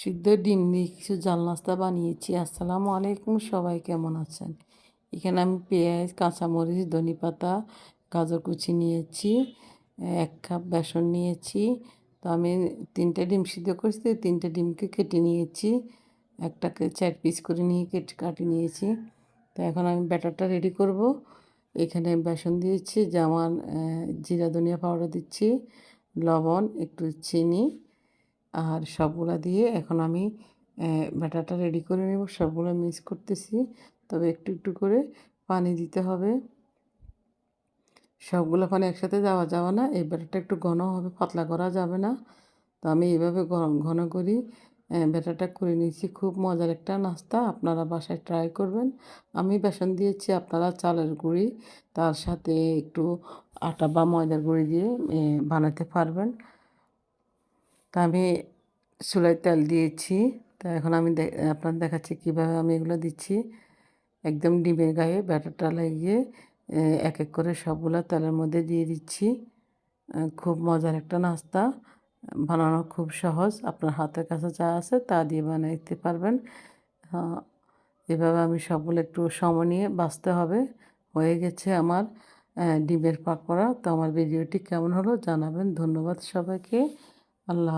সিদ্ধ ডিম দিয়ে কিছু জাল নাস্তা বানিয়েছি। আসসালামু আলাইকুম, সবাই কেমন আছেন? এখানে আমি পেঁয়াজ, কাঁচামরিচ ধনে পাতা গাজর কুচি নিয়েছি, এক কাপ বেসন নিয়েছি। তো আমি তিনটে ডিম সিদ্ধ করেছি তিনটে ডিমকে কেটে নিয়েছি। একটাকে চার পিস করে নিয়ে কেটে কাটে নিয়েছি। তো এখন আমি ব্যাটারটা রেডি করব। এখানে বেসন দিয়েছি যেমন জিরা, ধনিয়া পাউডার দিচ্ছি, লবণ, একটু চিনি। আর সবগুলা দিয়ে এখন আমি ব্যাটারটা রেডি করে নেব। সবগুলো মিক্স করতেছি। তবে একটু একটু করে পানি দিতে হবে। সবগুলো পানি একসাথে যাওয়া যাওয়া না। এই ব্যাটারটা একটু ঘন হবে, পাতলা করা যাবে না। তো আমি এইভাবে ঘন করি। ব্যাটারটা করে নিয়েছি। খুব মজার একটা নাস্তা। আপনারা বাসায় ট্রাই করবেন। আমি বেসন দিয়েছি, আপনারা চালের গুঁড়ি, তার সাথে একটু আটা বা ময়দার গুঁড়ি দিয়ে বানাতে পারবেন। তা আমি চুলায় তেল দিয়েছি। তা এখন আমি আপনার দেখাচ্ছি কীভাবে আমি এগুলো দিচ্ছি। একদম ডিমের গায়ে ব্যাটারটা লাগিয়ে এক এক করে সবগুলো তেলের মধ্যে দিয়ে দিচ্ছি। খুব মজার একটা নাস্তা। বানানো খুব সহজ। আপনার হাতের কাছে যা আছে তা দিয়ে বানাইতে পারবেন। এভাবে আমি সবগুলো একটু সময় নিয়ে বাঁচতে হবে। হয়ে গেছে আমার ডিমের পাকোড়া। তো আমার ভিডিওটি কেমন হলো জানাবেন। ধন্যবাদ সবাইকে। আল্লাহ